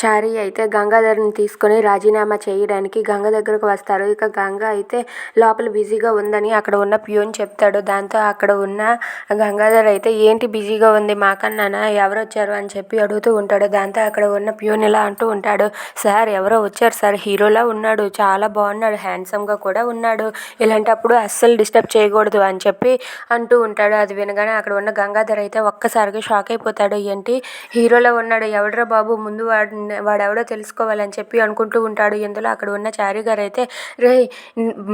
చారి అయితే గంగాధర్ని తీసుకొని రాజీనామా చేయడానికి గంగ దగ్గరకు వస్తారు. ఇక గంగ అయితే లోపల బిజీగా ఉందని అక్కడ ఉన్న ప్యూన్ చెప్తాడు. దాంతో అక్కడ ఉన్న గంగాధర్ అయితే ఏంటి బిజీగా ఉంది మాకన్నానా ఎవరు వచ్చారు అని చెప్పి అడుగుతూ ఉంటాడు. దాంతో అక్కడ ఉన్న ప్యూన్ ఇలా అంటూ ఉంటాడు సార్ ఎవరో వచ్చారు సార్. హీరోలా ఉన్నాడు. చాలా బాగున్నాడు. హ్యాండ్సమ్గా కూడా ఉన్నాడు. ఇలాంటప్పుడు అస్సలు డిస్టర్బ్ చేయకూడదు అని చెప్పి అంటూ ఉంటాడు. అది వినగానే అక్కడ ఉన్న గంగాధర్ అయితే ఒక్కసారిగా షాక్ అయిపోతాడు. ఏంటి? హీరోలో ఉన్నాడు. ఎవడరా బాబు? ముందు వాడు వాడెవడో తెలుసుకోవాలని చెప్పి అనుకుంటూ ఉంటాడు. ఇందులో అక్కడ ఉన్న చారి గారు అయితే రే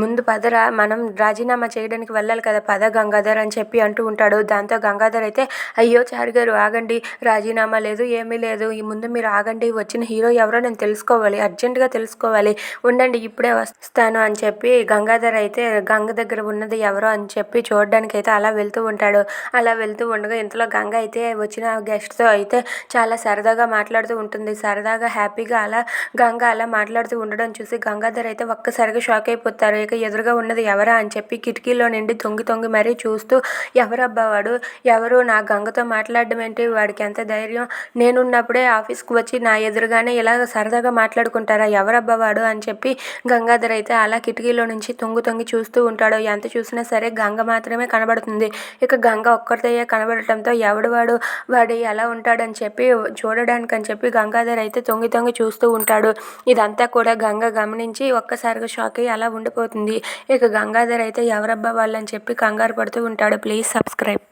ముందు పదరా మనం రాజీనామా చేయడానికి వెళ్ళాలి కదా పద గంగాధర్ అని చెప్పి అంటూ ఉంటాడు. దాంతో గంగాధర్ అయితే అయ్యో చారి గారు ఆగండి రాజీనామా లేదు ఏమీ లేదు. ఈ ముందు మీరు ఆగండి వచ్చిన హీరో ఎవరో నేను తెలుసుకోవాలి అర్జెంటుగా తెలుసుకోవాలి. ఉండండి ఇప్పుడే వస్తాను అని చెప్పి గంగాధర్ అయితే గంగ దగ్గర ఉన్నది ఎవరో అని చెప్పి చూడడానికి అయితే అలా వెళ్తూ ఉంటాడు. అలా వెళ్తూ ఉండగా ఇంతలో గంగ అయితే వచ్చిన గెస్ట్తో అయితే చాలా సరదాగా మాట్లాడుతూ ఉంటుంది. సరదాగా హ్యాపీగా అలా గంగ అలా మాట్లాడుతూ ఉండడం చూసి గంగాధర్ అయితే ఒక్కసారిగా షాక్ అయిపోతారు. ఇక ఎదురుగా ఉన్నది ఎవరా అని చెప్పి కిటికీలో నుండి తొంగి తొంగి మరీ చూస్తూ ఎవరబ్బా వాడు? ఎవరు? నా గంగతో మాట్లాడడం ఏంటి? వాడికి ఎంత ధైర్యం? నేనున్నప్పుడే ఆఫీస్కి వచ్చి నా ఎదురుగానే ఇలా సరదాగా మాట్లాడుకుంటారా? ఎవరబ్బా వాడు? అని చెప్పి గంగాధర్ అయితే అలా కిటికీలో నుంచి తొంగి తొంగి చూస్తూ ఉంటాడు. ఎంత చూసినా సరే గంగ మాత్రమే కనబడుతుంది. ఇక గంగ ఒక్కరితే కనబడటంతో ఎవడు వాడు? వాడు ఎలా ఉంటాడని చెప్పి చూడడానికి అని చెప్పి గంగాధర్ అయితే తొంగి తొంగి చూస్తూ ఉంటాడు. ఇదంతా కూడా గంగ గమనించి ఒక్కసారిగా షాక్ అయ్యి అలా ఉండిపోతుంది. ఇక గంగాధర్ అయితే ఎవరబ్బా వాళ్ళని చెప్పి కంగారు పడుతూ ఉంటాడు. Please subscribe.